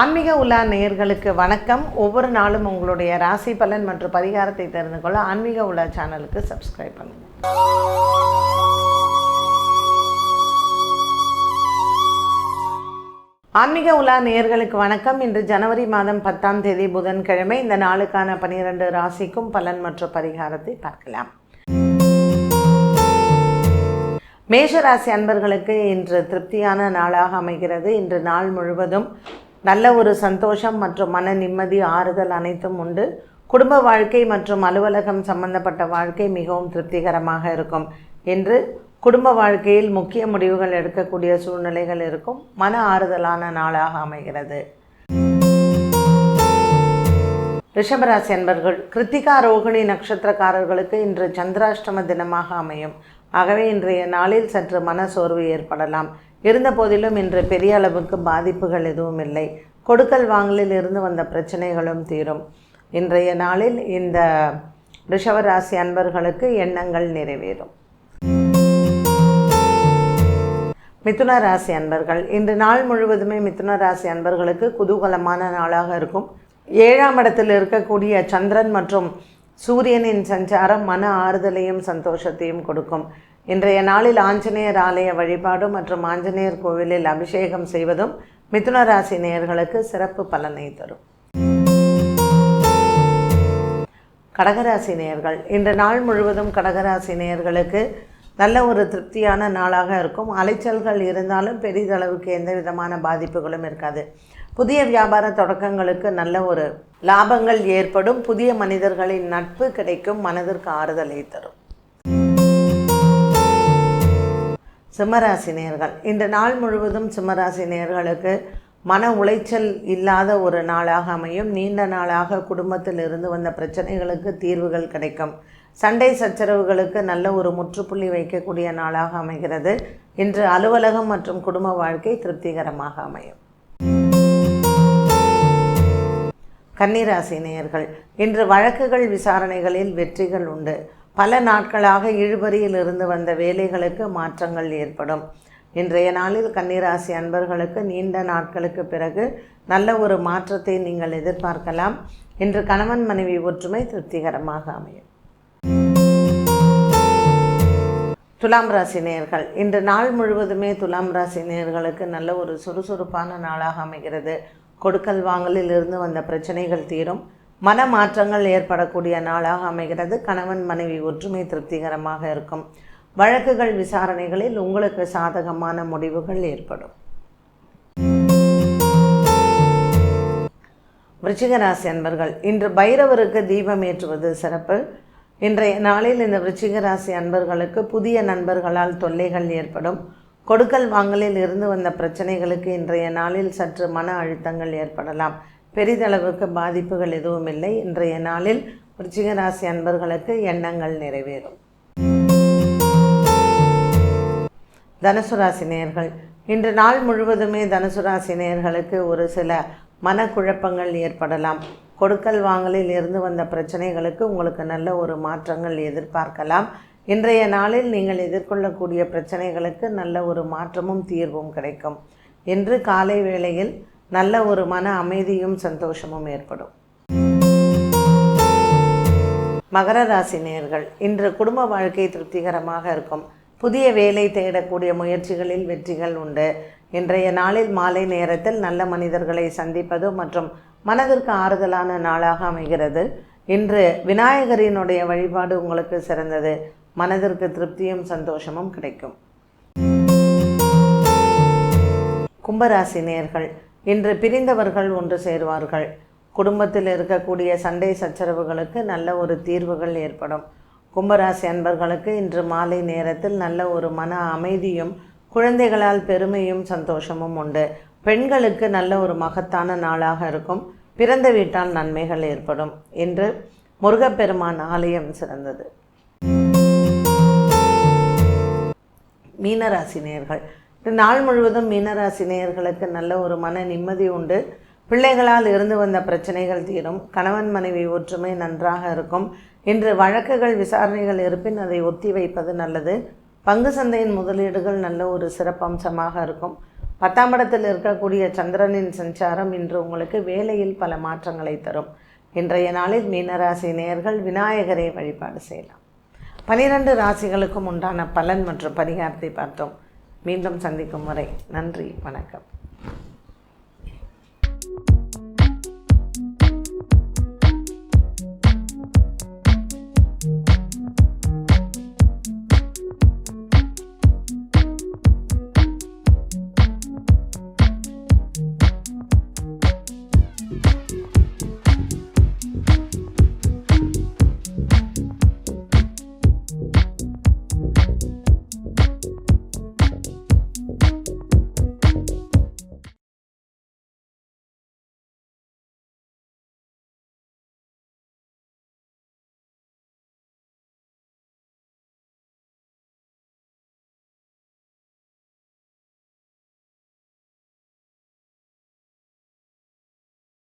ஆன்மீக உலா நேயர்களுக்கு வணக்கம். ஒவ்வொரு நாளும் உங்களுடைய ராசி பலன் மற்றும் பரிகாரத்தை தெரிந்து கொள்ள ஆன்மீக உலா சேனலுக்கு சப்ஸ்கிரைப் பண்ணுங்கள் ஆன்மீக உலா நேயர்களுக்கு வணக்கம். இன்று ஜனவரி மாதம் பத்தாம் தேதி புதன்கிழமை. இந்த நாளுக்கான பனிரெண்டு ராசிக்கும் பலன் மற்றும் பரிகாரத்தை பார்க்கலாம். மேஷராசி அன்பர்களுக்கு இன்று திருப்தியான நாளாக அமைகிறது. இன்று நாள் முழுவதும் நல்ல ஒரு சந்தோஷம் மற்றும் மன நிம்மதி ஆறுதல் அனைத்தும் உண்டு. குடும்ப வாழ்க்கை மற்றும் அலுவலகம் சம்பந்தப்பட்ட வாழ்க்கை மிகவும் திருப்திகரமாக இருக்கும். என்று குடும்ப வாழ்க்கையில் முக்கிய முடிவுகள் எடுக்கக்கூடிய சூழ்நிலைகள் இருக்கும். மன ஆறுதலான நாளாக அமைகிறது. ரிஷபராசி அன்பர்கள் கிருத்திகா ரோகிணி நட்சத்திரக்காரர்களுக்கு இன்று சந்திராஷ்டம தினமாக அமையும். ஆகவே இன்றைய நாளில் சற்று மன சோர்வு ஏற்படலாம். இருந்த போதிலும் இன்று பெரிய அளவுக்கு பாதிப்புகள் எதுவும் இல்லை. கொடுக்கல் வாங்கலில் இருந்து வந்த பிரச்சனைகளும் தீரும். இன்றைய நாளில் இந்த ரிஷவராசி அன்பர்களுக்கு எண்ணங்கள் நிறைவேறும். மிதுன ராசி அன்பர்கள் இன்று நாள் முழுவதுமே மிதுன ராசி அன்பர்களுக்கு குதூகலமான நாளாக இருக்கும். ஏழாம் இடத்தில் இருக்கக்கூடிய சந்திரன் மற்றும் சூரியனின் சஞ்சாரம் மன ஆறுதலையும் சந்தோஷத்தையும் கொடுக்கும். இன்றைய நாளில் ஆஞ்சநேயர் ஆலய வழிபாடு மற்றும் ஆஞ்சநேயர் கோவிலில் அபிஷேகம் செய்வதும் மிதுன ராசி நேயர்களுக்கு சிறப்பு பலனை தரும். கடகராசி நேயர்கள் இன்று நாள் முழுவதும் கடகராசி நேயர்களுக்கு நல்ல ஒரு திருப்தியான நாளாக இருக்கும். அலைச்சல்கள் இருந்தாலும் பெரிதளவுக்கு எந்த விதமான பாதிப்புகளும் இருக்காது. புதிய வியாபார தொடக்கங்களுக்கு நல்ல ஒரு லாபங்கள் ஏற்படும். புதிய மனிதர்களின் நட்பு கிடைக்கும். மனதிற்கு ஆறுதலை தரும். சிம்மராசி நேர்கள் இந்த நாள் முழுவதும் சிம்மராசி நேர்களுக்கு மன உளைச்சல் இல்லாத ஒரு நாளாக அமையும். நீண்ட நாளாக குடும்பத்தில் இருந்து வந்த பிரச்சனைகளுக்கு தீர்வுகள் கிடைக்கும். சண்டை சச்சரவுகளுக்கு நல்ல ஒரு முற்றுப்புள்ளி வைக்கக்கூடிய நாளாக அமைகிறது. இன்று அலுவலகம் மற்றும் குடும்ப வாழ்க்கை திருப்திகரமாக அமையும். கன்னிராசி நேயர்கள் இன்று வழக்குகள் விசாரணைகளில் வெற்றிகள் உண்டு. பல நாட்களாக இழுபறியில் இருந்து வந்த வேலைகளுக்கு மாற்றங்கள் ஏற்படும். இன்றைய நாளில் கன்னிராசி அன்பர்களுக்கு நீண்ட நாட்களுக்கு பிறகு நல்ல ஒரு மாற்றத்தை நீங்கள் எதிர்பார்க்கலாம். இன்று கணவன் மனைவி ஒற்றுமை திருப்திகரமாக அமையும். துலாம் ராசி நேர்கள். இன்று நாள் முழுவதுமே துலாம் ராசி நேர்களுக்கு நல்ல ஒரு சுறுசுறுப்பான நாளாக அமைகிறது. கொடுக்கல் வாங்கலில் இருந்து வந்த பிரச்சனைகள் தீரும். மன மாற்றங்கள் ஏற்படக்கூடிய நாளாக அமைகிறது. கணவன் மனைவி ஒற்றுமை திருப்திகரமாக இருக்கும். வழக்குகள் விசாரணைகளில் உங்களுக்கு சாதகமான முடிவுகள் ஏற்படும். விருச்சிகராசி அன்பர்கள் இன்று பைரவருக்கு தீபம் ஏற்றுவது சிறப்பு. இன்றைய நாளில் இந்த விருச்சிகராசி அன்பர்களுக்கு புதிய நண்பர்களால் தொல்லைகள் ஏற்படும். கொடுக்கல் வாங்கலில் இருந்து வந்த பிரச்சனைகளுக்கு இன்றைய நாளில் சற்று மன அழுத்தங்கள் ஏற்படலாம். பெரிதளவுக்கு பாதிப்புகள் எதுவும் இல்லை. இன்றைய நாளில் ராசி அன்பர்களுக்கு எண்ணங்கள் நிறைவேறும். தனுசு ராசி இன்று நாள் முழுவதுமே தனுசு ராசி ஒரு சில மனக்குழப்பங்கள் ஏற்படலாம். கொடுக்கல் வாங்கலில் இருந்து வந்த பிரச்சனைகளுக்கு உங்களுக்கு நல்ல ஒரு மாற்றங்கள் எதிர்பார்க்கலாம். இன்றைய நாளில் நீங்கள் எதிர்கொள்ளக்கூடிய பிரச்சனைகளுக்கு நல்ல ஒரு மாற்றமும் தீர்வும் கிடைக்கும். இன்று காலை வேளையில் நல்ல ஒரு மன அமைதியும் சந்தோஷமும் ஏற்படும். மகர ராசி நேயர்கள் இன்று குடும்ப வாழ்க்கை திருப்திகரமாக இருக்கும். புதிய வேலை தேடக்கூடிய முயற்சிகளில் வெற்றிகள் உண்டு. இன்றைய நாளில் மாலை நேரத்தில் நல்ல மனிதர்களை சந்திப்பது மற்றும் மனதிற்கு ஆறுதலான நாளாக அமைகிறது. இன்று விநாயகரினுடைய வழிபாடு உங்களுக்கு சிறந்தது. மனதிற்கு திருப்தியும் சந்தோஷமும் கிடைக்கும். கும்பராசி நேர்கள் இன்று பிரிந்தவர்கள் ஒன்று சேருவார்கள். குடும்பத்தில் இருக்கக்கூடிய சண்டை சச்சரவுகளுக்கு நல்ல ஒரு தீர்வுகள் ஏற்படும். கும்பராசி அன்பர்களுக்கு இன்று மாலை நேரத்தில் நல்ல ஒரு மன அமைதியும் குழந்தைகளால் பெருமையும் சந்தோஷமும் உண்டு. பெண்களுக்கு நல்ல ஒரு மகத்தான நாளாக இருக்கும். பிறந்த வீட்டால் நன்மைகள் ஏற்படும். என்று முருகப்பெருமான் ஆலயம் சிறந்தது. மீனராசினியர்கள் நாள் முழுவதும் மீனராசி நேயர்களுக்கு நல்ல ஒரு மன நிம்மதி உண்டு. பிள்ளைகளால் இருந்து வந்த பிரச்சனைகள் தீரும். கணவன் மனைவி ஒற்றுமை நன்றாக இருக்கும். இன்று வழக்குகள் விசாரணைகள் இருப்பின் அதை ஒத்தி வைப்பது நல்லது. பங்கு சந்தையின் முதலீடுகள் நல்ல ஒரு சிறப்பம்சமாக இருக்கும். பத்தாம் இடத்தில் இருக்கக்கூடிய சந்திரனின் சஞ்சாரம் இன்று உங்களுக்கு வேலையில் பல மாற்றங்களை தரும். இன்றைய நாளில் மீனராசி நேயர்கள் விநாயகரை வழிபாடு செய்யலாம். பனிரெண்டு ராசிகளுக்கும் உண்டான பலன் மற்றும் பரிகாரத்தை பார்த்தோம். மீண்டும் சந்திக்கும் வரை நன்றி வணக்கம்.